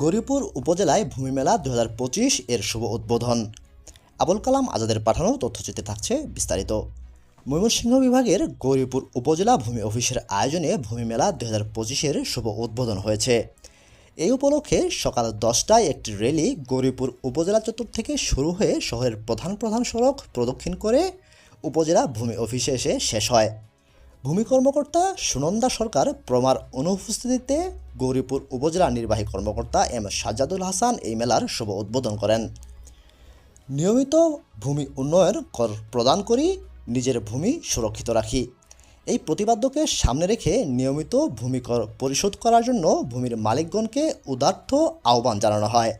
গৌরীপুর উপজেলায় ভূমি মেলা দু হাজার পঁচিশ এর শুভ উদ্বোধন। আবুল কালাম আজাদের পাঠানো তথ্যচিত্রে থাকছে বিস্তারিত। ময়মনসিংহ বিভাগের গৌরীপুর উপজেলা ভূমি অফিসের আয়োজনে ভূমি মেলা দু হাজার পঁচিশের শুভ উদ্বোধন হয়েছে। এই উপলক্ষে সকাল দশটায় একটি র্যালি গৌরীপুর উপজেলা চত্বর থেকে শুরু হয়ে শহরের প্রধান প্রধান সড়ক প্রদক্ষিণ করে উপজেলা ভূমি অফিসে এসে শেষ হয়। ভূমি কর্মকর্তা সুনন্দা সরকার প্রমার অনুপস্থিতিতে গৌরীপুর উপজেলা নির্বাহী কর্মকর্তা এম সাজ্জাদুল হাসান এই মেলার শুভ উদ্বোধন করেন। নিয়মিত ভূমি উন্নয়ন কর প্রদান করি, নিজের ভূমি সুরক্ষিত রাখি। এই প্রতিপাদ্যকে সামনে রেখে নিয়মিত ভূমি কর পরিশোধ করার জন্য ভূমির মালিকগণকে উদার্থ আহ্বান জানানো হয়।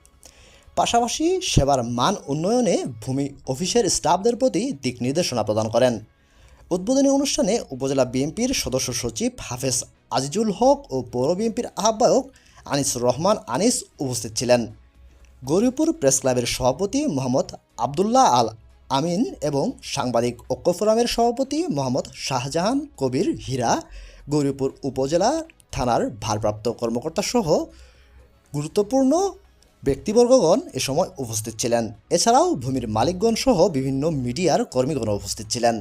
পাশাপাশি সেবার মান উন্নয়নে ভূমি অফিসের স্টাফদের প্রতি দিক নির্দেশনা প্রদান করেন। উদ্বোধনী অনুষ্ঠানে উপজেলা বিএনপির সদস্য সচিব হাফেজ আজিজুল হক ও পৌর বিএনপির আহ্বায়ক আনিস রহমান আনিস উপস্থিত ছিলেন। গৌরীপুর প্রেস ক্লাবের সভাপতি মোহাম্মদ আবদুল্লাহ আল আমিন এবং সাংবাদিক ঐক্য ফোরামের সভাপতি মোহাম্মদ শাহজাহান, কবির হীরা, গৌরীপুর উপজেলা থানার ভারপ্রাপ্ত কর্মকর্তা সহ গুরুত্বপূর্ণ ব্যক্তিবর্গগণ এ সময় উপস্থিত ছিলেন। এছাড়াও ভূমির মালিকগণ সহ বিভিন্ন মিডিয়ার কর্মীগণ উপস্থিত ছিলেন।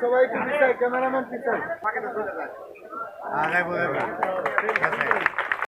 সবাই ক্যামেরাম্যান পিছায় আগে বলে